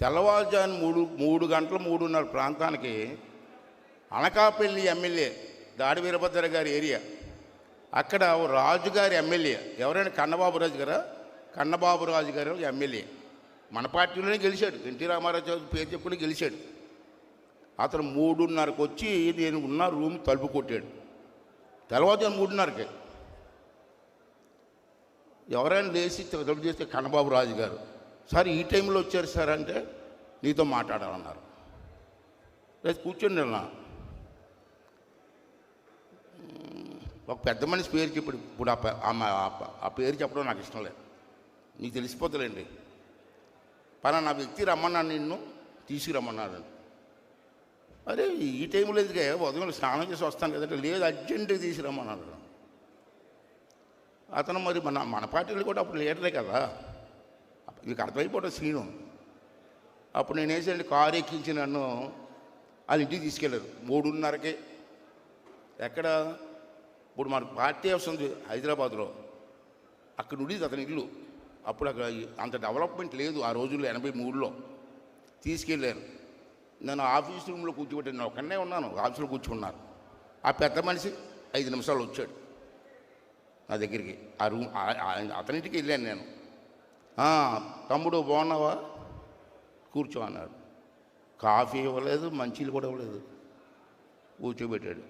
తెల్లవారుజాము మూడు మూడు గంటల మూడున్నర ప్రాంతానికి అనకాపల్లి ఎమ్మెల్యే దాడి వీరభద్ర గారి ఏరియా. అక్కడ ఓ ఎమ్మెల్యే ఎవరైనా కన్నబాబు రాజు గారా? కన్నబాబు రాజు గారు ఎమ్మెల్యే. మన పార్టీలోనే గెలిచాడు. ఎన్టీ రామారావు చౌదరి పేరు చెప్పుకుని గెలిచాడు. అతను మూడున్నరకు వచ్చి నేను ఉన్న రూమ్ తలుపు కొట్టాడు. తెల్లవారుజాము మూడున్నరకి. ఎవరైనా లేచి తలుపు చేస్తే కన్నబాబు రాజు గారు. సార్ ఈ టైంలో వచ్చారు సార్ అంటే నీతో మాట్లాడాలన్నారు. లేదు కూర్చొని అన్నా. ఒక పెద్ద మనిషి పేరు చెప్పాడు ఇప్పుడు ఆ ఆమె ఆ పేరు చెప్పడం నాకు ఇష్టం లేదు. నీకు పలా పలానా వ్యక్తి రమ్మన్నాను నిన్ను తీసుకురమ్మన్నాడు. అరే ఈ టైంలో ఎందుకే? ఉదయం స్నానం చేసి వస్తాను కదంటే లేదు అర్జెంటుగా తీసుకురమ్మన్నాడు. అతను మరి మన మన పార్టీలు కూడా అప్పుడు లేటరే కదా. మీకు అర్థమైపోవడం సీను. అప్పుడు నేను వేసండి కారు ఎక్కించి నన్ను వాళ్ళ ఇంటికి తీసుకెళ్ళారు. మూడున్నరకే. ఎక్కడ? ఇప్పుడు మన పార్టీ హౌస్ ఉంది హైదరాబాద్లో. అక్కడ ఉండేది అతని ఇల్లు. అప్పుడు అక్కడ అంత డెవలప్మెంట్ లేదు ఆ రోజుల్లో ఎనభై మూడులో. తీసుకెళ్ళారు. నన్ను ఆఫీస్ రూమ్లో కూర్చోబెట్టాను. నేను ఒక్కనే ఉన్నాను. ఆఫీస్లో కూర్చున్నాను ఆ పెద్ద మనిషి ఐదు నిమిషాలు వచ్చాడు. నా దగ్గరికి. ఆ రూమ్ అతనింటికి వెళ్ళాను నేను. తమ్ముడు బాగున్నావా? కూర్చో అన్నాడు. కాఫీ ఇవ్వలేదు మంచిలు కూడా ఇవ్వలేదు. కూర్చోబెట్టాడు.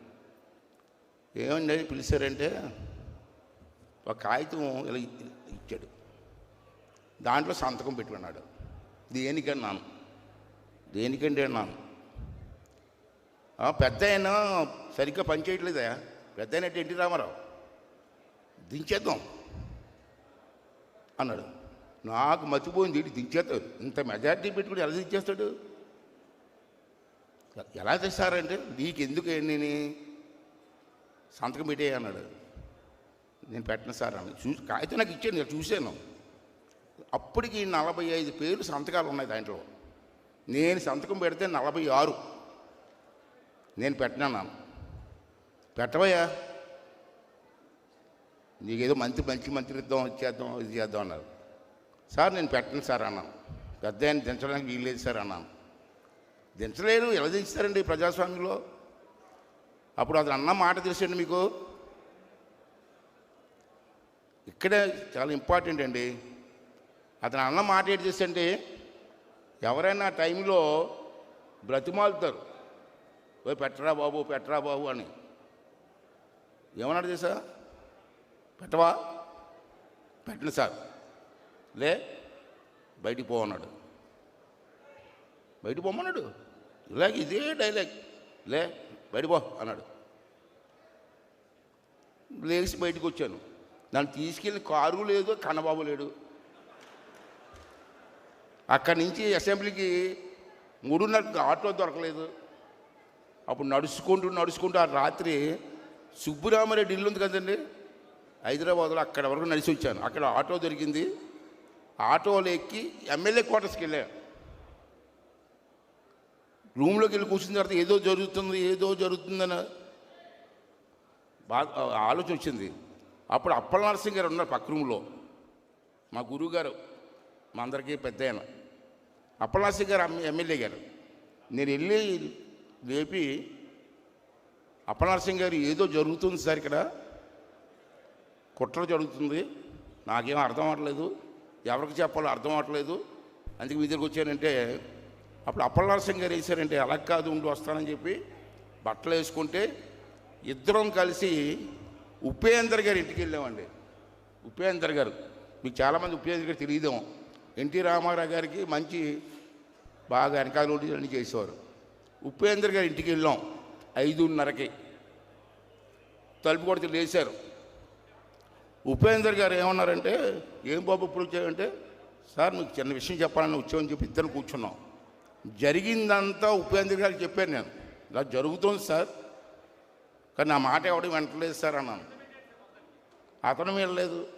ఏమండి పిలిచారంటే ఒక కాగితం ఇలా ఇచ్చాడు. దాంట్లో సంతకం పెట్టుకున్నాడు దేనికన్నాను? దేనికండి అన్నాను? పెద్ద ఆయన సరిగ్గా పని చేయట్లేదా పెద్ద అయినట్టు ఎన్టీ రామారావు? దించేద్దాం. అన్నాడు. నాకు మర్చిపోయింది ఇటు దించేస్తాడు. ఇంత మెజార్టీ పెట్టుకుని ఎలా దించేస్తాడు? ఎలా తెస్తారంటే నీకు ఎందుకు నేను సంతకం పెట్టే అన్నాడు. నేను పెట్టను సార్ అని చూసి కాగితం నాకు ఇచ్చాను నేను చూశాను. అప్పటికి నలభై ఐదు పేర్లు సంతకాలు ఉన్నాయి దాంట్లో. నేను సంతకం పెడితే నలభై ఆరు నేను పెట్టినాను పెట్టవయ్యా. నీకేదో మంచి మంచి మంత్రి ఇద్దాం ఇది చేద్దాం ఇది చేద్దాం అన్నారు. సార్ నేను పెట్టను సార్ అన్నాను. పెద్ద ఆయన దించడానికి వీల్లేదు సార్ అన్నాను. దించలేరు ఎలా దించుతారండి ప్రజాస్వామ్యంలో? అప్పుడు అతను అన్న మాట తెలుసండి మీకు? ఇక్కడే చాలా ఇంపార్టెంట్ అండి. అతను అన్న మాట ఏంటి చేస్తే ఎవరైనా టైంలో బ్రతిమాలుతారు. ఓ పెట్టరా బాబు పెట్టరా బాబు అని. ఏమన్నాడు తెలుసా? పెట్టవా? పెట్టను సార్. లే బయటికి పో అన్నాడు. బయటికి పోమన్నాడు? ఇలాగ ఇదే డైలాగ్ లే బయటికి పో అన్నాడు. లేచి బయటకు వచ్చాను. నన్ను తీసుకెళ్ళి కారు లేదు కన్నబాబు లేడు. అక్కడి నుంచి అసెంబ్లీకి మూడున్నరకు ఆటో దొరకలేదు. అప్పుడు నడుచుకుంటూ నడుచుకుంటూ ఆ రాత్రి సుబ్బురామరెడ్డి ఇల్లు ఉంది కదండి హైదరాబాద్లో అక్కడ వరకు నడిచి వచ్చాను. అక్కడ ఆటో దొరికింది. ఆటోలు ఎక్కి ఎమ్మెల్యే క్వార్టర్స్కి వెళ్ళాం రూమ్లోకి వెళ్ళి కూర్చున్న తర్వాత ఏదో జరుగుతుంది ఏదో జరుగుతుందని బాగా ఆలోచన వచ్చింది. అప్పుడు అప్పల నరసింహ గారు ఉన్నారు పక్క రూమ్లో. మా గురువు గారు మా అందరికీ పెద్ద ఆయన. అప్పల నరసింహ గారు ఎమ్మెల్యే గారు. నేను వెళ్ళి లేపి అప్పల నరసింహ గారు ఏదో జరుగుతుంది సార్ ఇక్కడ. కుట్ర జరుగుతుంది. నాకేం అర్థం అవ్వట్లేదు. ఎవరికి చెప్పాలో అర్థం అవ్వట్లేదు అందుకే మీ దగ్గరికి వచ్చానంటే అప్పుడు అప్పల నరసింహ గారు వేశారంటే అలా కాదు ఉండి వస్తానని చెప్పి బట్టలు వేసుకుంటే ఇద్దరం కలిసి ఉపేందర్ గారి ఇంటికి వెళ్ళామండి. ఉపేందర్ గారు మీకు చాలామంది ఉపేందర్ గారు తెలియదేమో. ఎన్టీ రామారావు గారికి మంచి బాగా వెనకాల ఉండి అన్ని చేసేవారు. ఉపేందర్ గారి ఇంటికి వెళ్ళాం ఐదున్నరకి. తలుపు కొడితే లేచారు. ఉపేందర్ గారు ఏమన్నారంటే ఏం బాబు ఇప్పుడు వచ్చాయంటే సార్ మీకు చిన్న విషయం చెప్పాలని వచ్చామని చెప్పి ఇద్దరు కూర్చున్నాం. జరిగిందంతా ఉపేంద్ర గారికి చెప్పాను నేను. ఇలా జరుగుతుంది సార్. కానీ నా మాట ఎవడం వెంటలేదు సార్ అన్నాను. అతను వినలేదు.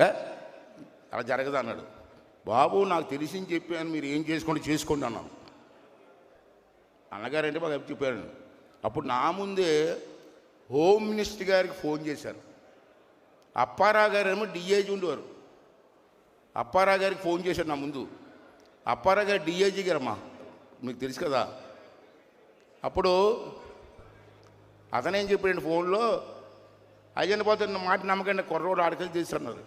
"ఏ? అలా జరగదు అన్నాడు. బాబు నాకు తెలిసింది చెప్పాను మీరు ఏం చేసుకోండి చేసుకోండి అన్నాను. అన్నగారంటే మాకు చెప్పాను అప్పుడు నా ముందే హోమ్ మినిస్టర్ గారికి ఫోన్ చేశాను అప్పారావు గారు ఏమో ఉండేవారు. అప్పారావు గారికి ఫోన్ చేశాడు నా ముందు. అప్పారావు గారు డిఐజీ గారమ్మా మీకు తెలుసు కదా. అప్పుడు అతనేం చెప్పాడు ఫోన్లో అయ్యని పోతే మాట నమ్మకండి కుర్రోడు ఆడకలు తీసుకున్నారు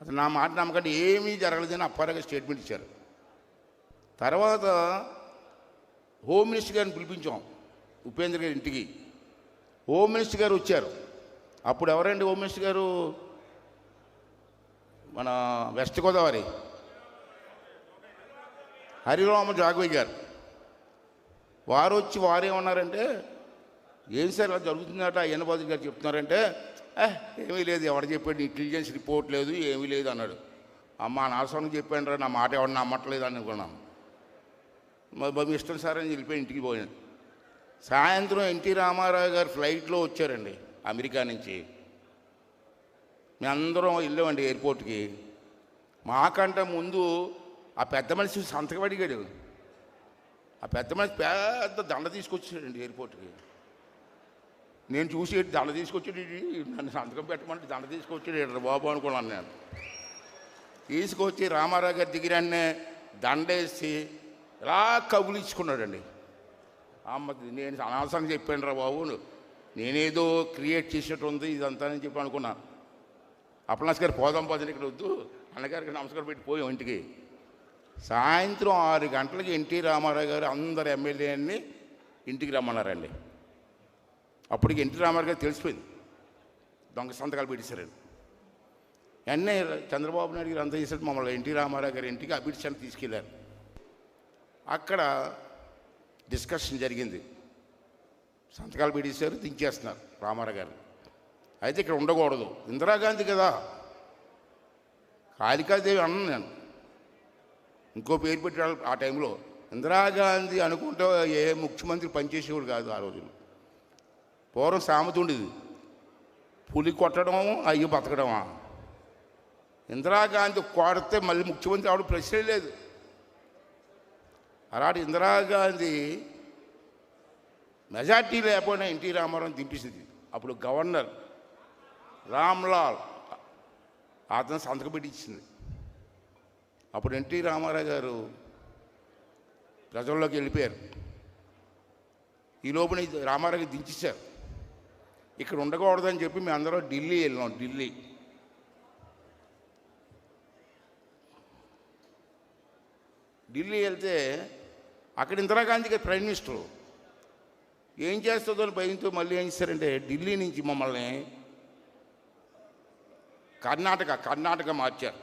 అతను నా మాట నమ్మకండి ఏమీ జరగలేదని అప్పారాగారు స్టేట్మెంట్ ఇచ్చారు. తర్వాత హోమ్ మినిస్టర్ గారిని పిలిపించాం ఉపేంద్ర గారి ఇంటికి. హోమ్ మినిస్టర్ గారు వచ్చారు. అప్పుడు ఎవరండి హోమ్ మినిస్టర్ గారు? మన వెస్ట్ గోదావరి. హరిరామ జాగవయ్య గారు. వారు వచ్చి వారు ఏమన్నారంటే ఏం సార్ అలా జరుగుతుందట? అయ్యన్నబాబు గారు చెప్తున్నారంటే ఏమీ లేదు ఎవరు చెప్పాడు ఇంటెలిజెన్స్ రిపోర్ట్ లేదు ఏమీ లేదు అన్నాడు. అమ్మ నాసవానికి చెప్పాను రా నా మాట ఎవరు నమ్మట్లేదు అని అనుకున్నాం. మరి బాబు ఇష్టం సార్ అని చెప్పి ఇంటికి పోయాను. సాయంత్రం ఎన్టీ రామారావు గారు ఫ్లైట్లో వచ్చారండి. అమెరికా నుంచి. మేమందరం వెళ్ళామండి ఎయిర్పోర్ట్కి. మాకంటే ముందు ఆ పెద్ద మనిషి సంతకం అడిగాడు. ఆ పెద్ద మనిషి పెద్ద దండ తీసుకొచ్చాడండి ఎయిర్పోర్ట్కి. నేను చూసి దండ తీసుకొచ్చాడు నన్ను సంతకం పెట్టమంటే దండ తీసుకొచ్చాడు బాబు అనుకున్నాను నేను తీసుకొచ్చి రామారావు గారి దగ్గరనే దండేసి ఇలా కబులించుకున్నాడండి. అమ్మ నేను అనవసరంగా చెప్పాను రా బాబు. నేనేదో క్రియేట్ చేసేట్టు ఉంది ఇదంతా అని చెప్పి అనుకున్నాను అప్పలాస్ గారు పోదాం పోదని ఇక్కడ వద్దు. అన్నగారికి నమస్కారం పెట్టి పోయాం ఇంటికి. సాయంత్రం ఆరు గంటలకి ఎన్టీ రామారావు గారు అందరు ఎమ్మెల్యేని ఇంటికి రమ్మన్నారండి. అప్పటికి ఎన్టీ రామారావు గారు తెలిసిపోయింది. దొంగ సంతకాలు పెట్టేశారండి. అన్నీ చంద్రబాబు నాయుడు గారు అంతా చేశారు మమ్మల్ని ఎన్టీ రామారావు గారి ఇంటికి అభిడ్చాన్ని తీసుకెళ్ళారు అక్కడ డిస్కషన్ జరిగింది. సంతకాలు పీడిస్తారు దించేస్తున్నారు రామారావు గారు అయితే ఇక్కడ ఉండకూడదు. ఇందిరాగాంధీ కదా. కాళికాదేవి అన్నాను నేను. ఇంకో పేరు పెట్టాడు ఆ టైంలో. ఇందిరాగాంధీ అనుకుంటే ఏ ముఖ్యమంత్రి పనిచేసేవాడు కాదు ఆ రోజున. పూర్వం సామెత ఉండేది. పులి కొట్టడం అయ్యి బతకడమా? ఇందిరాగాంధీ కొడితే మళ్ళీ ముఖ్యమంత్రి ఆవిడ ప్రశ్నే లేదు. అలాంటి ఇందిరాగాంధీ మెజార్టీ లేకపోయినా ఎన్టీ రామారావు దింపేసింది. అప్పుడు గవర్నర్ రామ్లాల్ అతను సంతకం పెట్టించింది అప్పుడు ఎన్టీ రామారావు గారు ప్రజల్లోకి వెళ్ళిపోయారు. ఈ లోపల రామారావు దించేశారు. ఇక్కడ ఉండకూడదని చెప్పి మేము అందరం ఢిల్లీ వెళ్ళినాం ఢిల్లీ. ఢిల్లీ వెళ్తే అక్కడ ఇందిరాగాంధీ గారు ప్రైమ్ మినిస్టరు. ఏం చేస్తుందో అని భయంతో మళ్ళీ ఏం చేశారంటే ఢిల్లీ నుంచి మమ్మల్ని కర్ణాటక కర్ణాటక మార్చారు.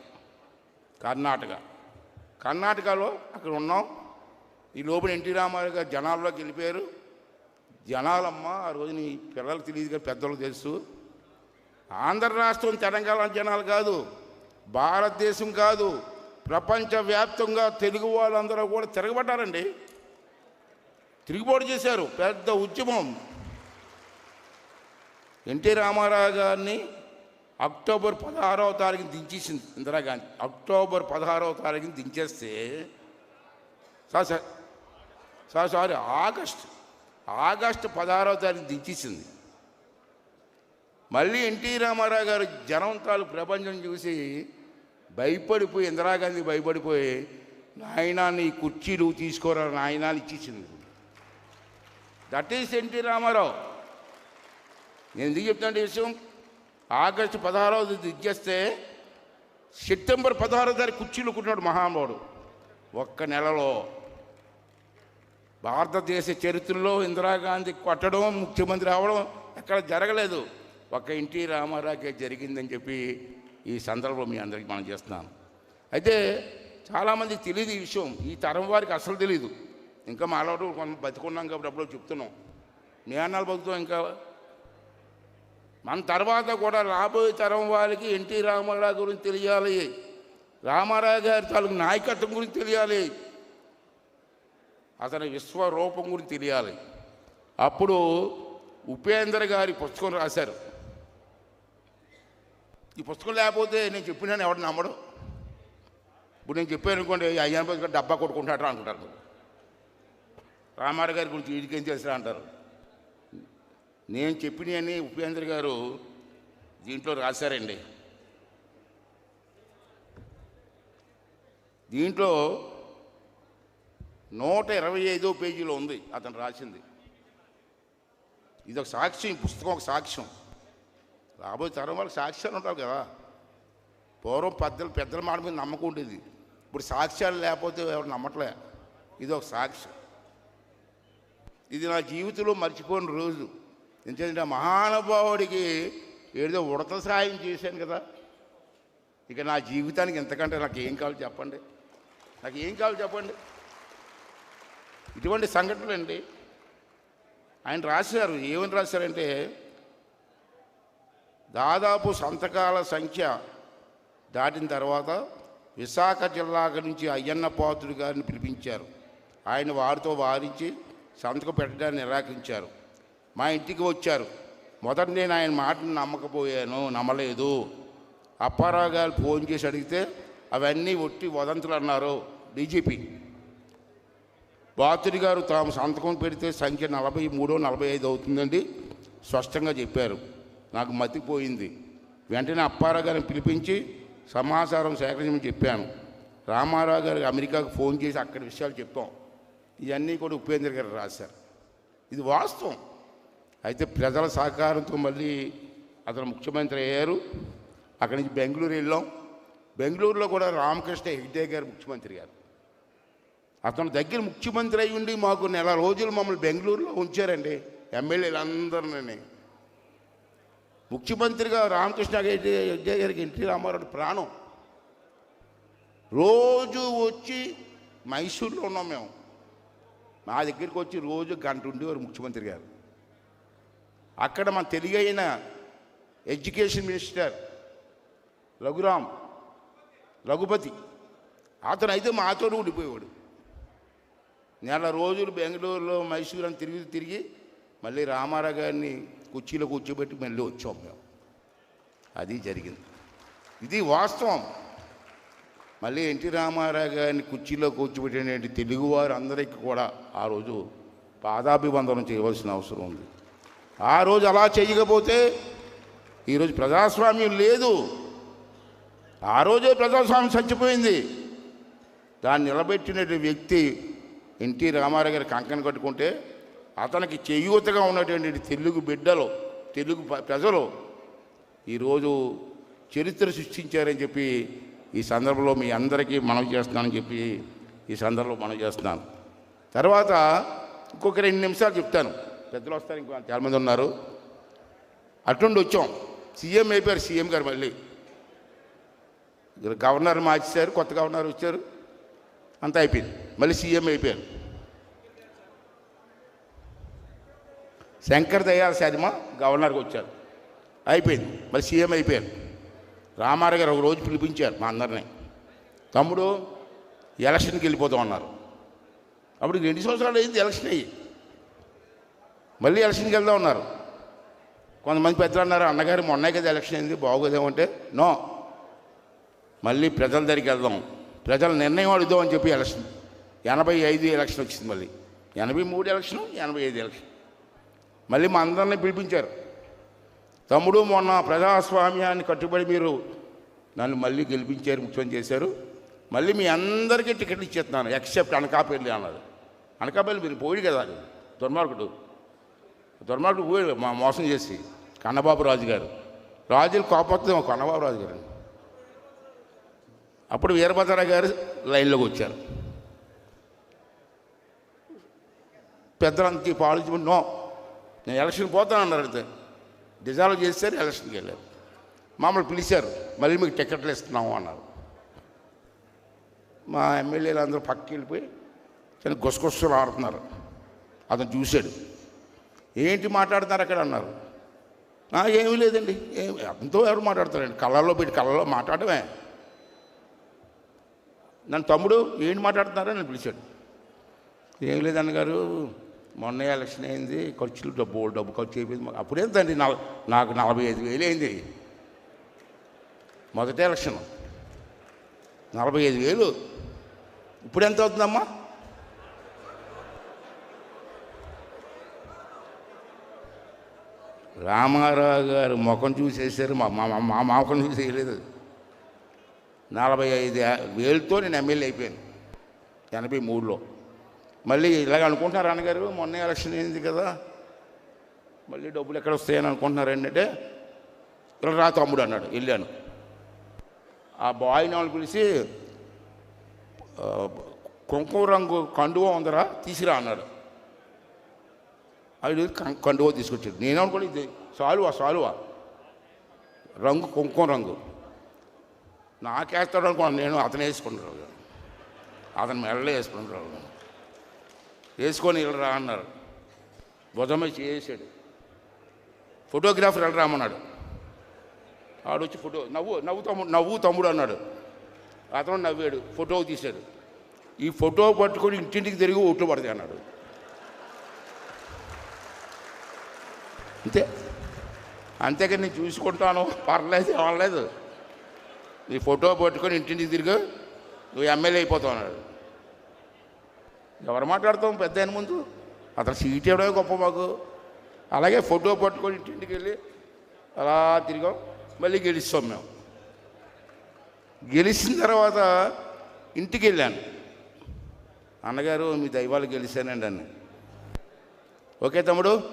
కర్ణాటక. కర్ణాటకలో అక్కడ ఉన్నాం. ఈ లోపల ఎన్టీ రామారావు గారు జనాల్లోకి వెళ్ళిపోయారు. జనాలమ్మ ఆ రోజు నీ పిల్లలు తెలియదు కానీ పెద్దలకు తెలుసు. ఆంధ్ర రాష్ట్రం తెలంగాణ జనాలు కాదు భారతదేశం కాదు ప్రపంచవ్యాప్తంగా తెలుగు వాళ్ళందరూ కూడా తిరగబడ్డారండి. తిరుగుబాటు చేశారు. పెద్ద ఉద్యమం. ఎన్టీ రామారావు గారిని అక్టోబర్ పదహారవ తారీఖున దించేసింది ఇందిరాగాంధీ అక్టోబర్ పదహారవ తారీఖున దించేస్తే sir sir sir sorry August August పదహారవ తారీఖు దించేసింది. మళ్ళీ ఎన్టీ రామారావు గారు జనం తాలు ప్రపంచం చూసి భయపడిపోయి ఇందిరాగాంధీ భయపడిపోయి నాయనాన్ని నీ కుర్చీలు తీసుకోరా నాయనాన్ని ఇచ్చేసింది. That is N T Rama Rao. నేను ఎందుకు చెప్తాను ఈ విషయం? ఆగస్టు పదహారవ దిగ్గేస్తే సెప్టెంబర్ పదహారవ తారీఖు కుర్చీలు కుట్టినాడు మహానుభావుడు. ఒక్క నెలలో భారతదేశ చరిత్రలో ఇందిరాగాంధీ కొట్టడం ముఖ్యమంత్రి అవడం ఎక్కడ జరగలేదు. ఒక్క ఎన్టీ రామారావుకే జరిగిందని చెప్పి ఈ సందర్భం మీ అందరికీ మనం చేస్తున్నాను. అయితే చాలామందికి తెలియదు ఈ విషయం. ఈ తరం వారికి అసలు తెలియదు ఇంకా మాలో కొంత బతికున్నాం కాబట్టి అప్పుడు చెప్తున్నాం. మీ అన్నాలు బతుకుతాం ఇంకా? మన తర్వాత కూడా రాబోయే తరం వారికి ఎన్టీ రామారావు గురించి తెలియాలి. రామారావు గారి తాలూకు నాయకత్వం గురించి తెలియాలి. అతని విశ్వరూపం గురించి తెలియాలి. అప్పుడు ఉపేంద్ర గారి పుస్తకం రాశారు. ఈ పుస్తకం లేకపోతే నేను చెప్పినాను ఎవడు నమ్మడు. ఇప్పుడు నేను చెప్పాను అనుకోండి అయ్యాను డబ్బా కొట్టుకుంటాడు అనుకుంటారు రామారావు గారి గురించి వీడికేం తెలుసా అంటారు? నేను చెప్పినవన్నీ ఉపేంద్ర గారు దీంట్లో రాశారండి. దీంట్లో నూట ఇరవై ఐదో పేజీలో ఉంది అతను రాసింది. ఇది ఒక సాక్ష్యం ఈ పుస్తకం ఒక సాక్ష్యం. రాబోయే తరం వాళ్ళకి సాక్ష్యాలు ఉంటారు కదా. పూర్వం పెద్దలు పెద్దల మాట మీద నమ్మకం ఉండేది. ఇప్పుడు సాక్ష్యాలు లేకపోతే ఎవరు నమ్మట్లే. ఇది ఒక సాక్ష్యం. ఇది నా జీవితంలో మర్చిపోని రోజు. ఎందుకంటే ఆ మహానుభావుడికి ఏదో ఉడత సాయం చేశాను కదా. ఇక నా జీవితానికి ఎంతకంటే నాకు ఏం కావాలి చెప్పండి. నాకు ఏం కావాలి చెప్పండి. ఇటువంటి సంఘటనలు అండి. ఆయన రాశారు. ఏమని రాశారంటే దాదాపు సంతకాల సంఖ్య దాటిన తర్వాత విశాఖ జిల్లా నుంచి అయ్యన్న పాత్రుడు గారిని పిలిపించారు. ఆయన వారితో వారించి సంతకం పెట్టడానికి నిరాకరించారు. మా ఇంటికి వచ్చారు. మొదట నేను ఆయన మాటను నమ్మకపోయాను నమ్మలేదు. అప్పారావు గారు ఫోన్ చేసి అడిగితే అవన్నీ ఒట్టి వదంతులు అన్నారు డీజీపీ. బాతుడి గారు తాము సంతకం పెడితే సంఖ్య నలభై మూడో నలభై ఐదు అవుతుందండి స్పష్టంగా చెప్పారు. నాకు మతిపోయింది. వెంటనే అప్పారావు గారిని పిలిపించి సమాచారం సేకరించమని చెప్పాను. రామారావు గారికి అమెరికాకు ఫోన్ చేసి అక్కడ విషయాలు చెప్పాం. ఇవన్నీ కూడా ఉపేంద్ర గారు రాశారు. ఇది వాస్తవం. అయితే ప్రజల సహకారంతో మళ్ళీ అతను ముఖ్యమంత్రి అయ్యారు. అక్కడి నుంచి బెంగళూరు వెళ్ళాం. బెంగళూరులో కూడా రామకృష్ణ హెగ్డే గారు ముఖ్యమంత్రి గారు. అతను దగ్గర ముఖ్యమంత్రి అయి ఉండి మాకు నెల రోజులు మమ్మల్ని బెంగళూరులో ఉంచారండి. ఎమ్మెల్యేలందరినీ. ముఖ్యమంత్రిగా రామకృష్ణ హెగ్డే హెగ్డే గారికి ఎన్టీ రామారావు ప్రాణం. రోజు వచ్చి మైసూర్లో ఉన్నాం మేము. మా దగ్గరికి వచ్చి రోజు గంట ఉండేవారు ముఖ్యమంత్రి గారు. అక్కడ మన తెలుగు ఎడ్యుకేషన్ మినిస్టర్ రఘురామ్ రఘుపతి అతను అయితే మాతో ఉండిపోయేవాడు. నెల రోజులు బెంగళూరులో మైసూరు అని తిరిగి తిరిగి మళ్ళీ రామారావు గారిని కుర్చీలో కూర్చోబెట్టి మళ్ళీ వచ్చాం మేము. అది జరిగింది. ఇది వాస్తవం. మళ్ళీ ఎన్టీ రామారావు గారిని కుర్చీలో కూర్చోబెట్టినటువంటి తెలుగువారు అందరికీ కూడా ఆ రోజు పాదాభివందనం చేయవలసిన అవసరం ఉంది. ఆ రోజు అలా చేయకపోతే ఈరోజు ప్రజాస్వామ్యం లేదు. ఆ రోజే ప్రజాస్వామ్యం చచ్చిపోయింది. దాన్ని నిలబెట్టినటువంటి వ్యక్తి ఎన్టీ రామారావు గారి కంకణ కట్టుకుంటే అతనికి చేయూతగా ఉన్నటువంటి తెలుగు బిడ్డలు తెలుగు ప్రజలు ఈరోజు చరిత్ర సృష్టించారని చెప్పి ఈ సందర్భంలో మీ అందరికీ మనవి చేస్తున్నానని చెప్పి ఈ సందర్భంలో మనవి చేస్తున్నాను. తర్వాత ఇంకొక రెండు నిమిషాలు చెప్తాను. పెద్దలు వస్తారు ఇంకా చాలామంది ఉన్నారు. అటుండి వచ్చాం. సీఎం అయిపోయారు సీఎం గారు మళ్ళీ. గవర్నర్ మార్చారు కొత్త గవర్నర్ వచ్చారు. అంతా అయిపోయింది. మళ్ళీ సీఎం అయిపోయారు. శంకర్ దయాల శర్మ గవర్నర్కి వచ్చారు. అయిపోయింది. మళ్ళీ సీఎం అయిపోయారు. రామారావు గారు ఒక రోజు పిలిపించారు మా అందరినీ. తమ్ముడు ఎలక్షన్కి వెళ్ళిపోతాం అన్నారు. అప్పుడు రెండు సంవత్సరాలు అయింది ఎలక్షన్ అయ్యి? మళ్ళీ ఎలక్షన్కి వెళ్దాం ఉన్నారు కొంతమంది పెద్దలు అన్నారు అన్నగారు మొన్నే కదా ఎలక్షన్ అయింది బాగోదేమంటే నో మళ్ళీ ప్రజల దగ్గరికి వెళ్దాం. ప్రజల నిర్ణయం అడుగుదాం అని చెప్పి ఎలక్షన్. ఎనభై ఐదు ఎలక్షన్ వచ్చింది మళ్ళీ. ఎనభై మూడు ఎలక్షన్ ఎనభై ఐదు ఎలక్షన్. మళ్ళీ మా అందరినీ పిలిపించారు. తమ్ముడు మొన్న ప్రజాస్వామ్యాన్ని కట్టుబడి మీరు నన్ను మళ్ళీ గెలిపించారు ముఖ్యం చేశారు. మళ్ళీ మీ అందరికీ టికెట్ ఇచ్చేస్తున్నాను. ఎక్సెప్ట్ అనకాపల్లి అన్నారు. అనకాపల్లి మీరు పోయి కదా దుర్మార్గుడు. దుర్మార్గుడు పోయాడు మా మోసం చేసి కన్నబాబు రాజు గారు. రాజులు కోపొస్తుంది కన్నబాబు రాజు గారు. అప్పుడు వీరభద్ర గారు లైన్లోకి వచ్చారు. పెద్దలంతా పాలించుకుంటున్నాం నేను ఎలక్షన్ పోతానన్నారు అయితే. డిజాల్వ్ చేశారు ఎలక్షన్కి వెళ్ళారు. మమ్మల్ని పిలిచారు మళ్ళీ మీకు టికెట్లు ఇస్తున్నాము అన్నారు. మా ఎమ్మెల్యేలు అందరూ పక్కకి వెళ్ళిపోయి చాలా గుసగుసలు ఆడుతున్నారు. అతను చూశాడు. ఏంటి మాట్లాడుతున్నారు అక్కడ? అన్నారు. "ఆ, ఏమీ లేదండి. ఏమి ఎంతో ఎవరు మాట్లాడతారండి? కళ్ళల్లో పెట్టి కళ్ళలో మాట్లాడమే. నన్ను తమ్ముడు ఏంటి మాట్లాడుతున్నారో పిలిచాడు. ఏం లేదన్న గారు మొన్న ఎలక్షన్ అయింది ఖర్చులు డబ్బు డబ్బు ఖర్చు అయిపోయింది. మాకు ఏంటండి నల నాకు నలభై ఐదు వేలు అయింది. మొదటి ఎలక్షన్. నలభై ఐదు వేలు. ఇప్పుడు ఎంత అవుతుందమ్మా? రామారావు గారు ముఖం చూసేసారు మా మా మా- ముఖం చూసేయలేదు నలభై ఐదు వేలతో నేను ఎమ్మెల్యే అయిపోయాను. ఎనభై మూడులో. మళ్ళీ ఇలాగ అనుకుంటున్నారు అన్నగారు మొన్న ఎలక్షన్ అయింది కదా. మళ్ళీ డబ్బులు ఎక్కడ వస్తాయని అనుకుంటున్నారు ఏంటంటే ఇలా రా తమ్ముడు అన్నాడు వెళ్ళాను. ఆ బాయ్ని వాళ్ళు పిలిచి కుంకుమ రంగు కండువ ఉందరా తీసిరా అన్నాడు. అది కండువ తీసుకొచ్చాడు. నేను అనుకోండి ఇది సాలువా సాలువా. రంగు కుంకుమ రంగు. నాకేస్తాడు అనుకోండి నేను అతను వేసుకుంటాడు అతను మెడలో వేసుకుంటాడు. వేసుకొని వెళ్ళరా అన్నారు. భుజం వేసాడు ఫోటోగ్రాఫర్ వెళ్ళరామన్నాడు ఆడొచ్చి ఫోటో నవ్వు నవ్వు తమ్ముడు నవ్వు తమ్ముడు అన్నాడు. అతను నవ్వాడు ఫోటో తీశాడు. ఈ ఫోటో పట్టుకొని ఇంటింటికి తిరిగి ఒట్లు పడతాయి అన్నాడు. అంతే. అంతేకాని నేను చూసుకుంటాను పర్లేదు ఏమలేదు నీ ఫోటో పట్టుకొని ఇంటింటికి తిరిగి నువ్వు ఎమ్మెల్యే అయిపోతావు అన్నాడు. ఎవరు మాట్లాడతాం? పెద్ద ఆయన ముందు. అతను సీట్ ఇవ్వడమే గొప్ప మాకు. అలాగే ఫోటో పట్టుకొని ఇంటింటికి వెళ్ళి అలా తిరిగాం. మళ్ళీ గెలుస్తాం మేము. గెలిచిన తర్వాత ఇంటికి వెళ్ళాను. అన్నగారు మీ దైవాలు గెలిచానండి అన్న ఓకే తమ్ముడు.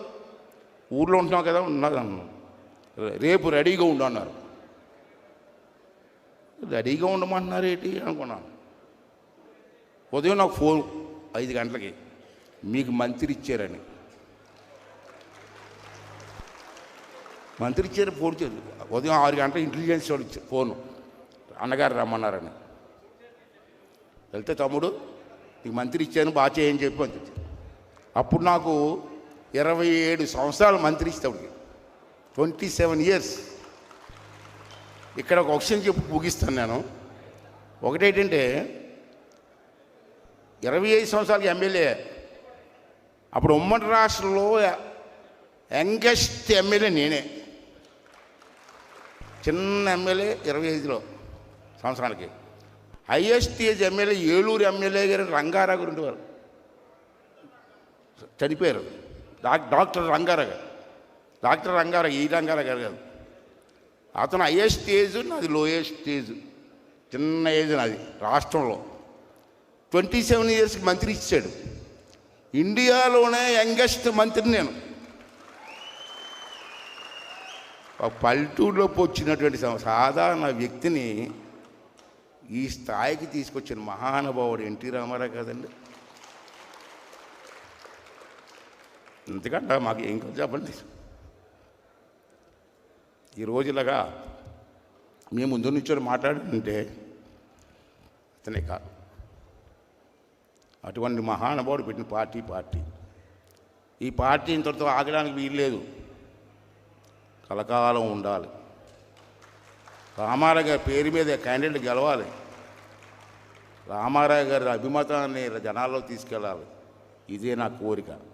ఊళ్ళో ఉంటున్నావు కదా ఉన్నది రేపు రెడీగా ఉండు అన్నారు. రెడీగా ఉండమంటున్నారు ఏంటి అనుకున్నాను. ఉదయం నాకు ఫోన్ ఐదు గంటలకి మీకు మంత్రి ఇచ్చారని. మంత్రి ఇచ్చారు ఫోన్ చేసి ఉదయం ఆరు గంటల ఇంటెలిజెన్స్ వాళ్ళు ఇచ్చారు ఫోను. అన్నగారు రమ్మన్నారని. వెళ్తే తమ్ముడు నీకు మంత్రి ఇచ్చాను బాగా చేయని చెప్పి మంత్రి అప్పుడు నాకు ఇరవై ఏడు సంవత్సరాలు మంత్రి ఇస్తాడు ట్వంటీ సెవెన్ ఇయర్స్ ఇక్కడ ఒక క్వశ్చన్ చెప్పి ముగిస్తాను నేను. ఒకటేంటంటే ఇరవై ఐదు సంవత్సరాలకి ఎమ్మెల్యే. అప్పుడు ఉమ్మడి రాష్ట్రంలో యంగెస్ట్ ఎమ్మెల్యే నేనే. చిన్న ఎమ్మెల్యే ఇరవై ఐదులో సంవత్సరానికి. Highest age MLA Eluru MLA గారు రంగారావు గారు ఉండేవారు. చనిపోయారు. డాక్ డాక్టర్ రంగారావు గారు. డాక్టర్ రంగారావు ఈ రంగారావు గారు కాదు. అతను హైయెస్ట్ ఏజ్ నాది లోయెస్ట్ ఏజ్. చిన్న ఏజ్ నాది రాష్ట్రంలో. ట్వంటీ సెవెన్ ఇయర్స్కి మంత్రి ఇచ్చాడు. ఇండియాలోనే యంగెస్ట్ మంత్రి నేను. పల్లెటూరులోపు వచ్చినటువంటి సాధారణ వ్యక్తిని ఈ స్థాయికి తీసుకొచ్చిన మహానుభావుడు ఎన్టీ రామారావు కదండి. ఎందుకంటే మాకు ఏం కాదు చెప్పండి. ఈ రోజులాగా మేము ముందు నుంచో మాట్లాడుతుంటే అతనే కాదు. అటువంటి మహానుభావుడు పెట్టిన పార్టీ పార్టీ. ఈ పార్టీ ఇంతటితో ఆగడానికి వీల్లేదు. కలకాలం ఉండాలి. రామారావు గారి పేరు మీద క్యాండిడేట్ గెలవాలి. రామారావు గారి అభిమతాన్ని జనాల్లో తీసుకెళ్ళాలి. ఇదే నా కోరిక.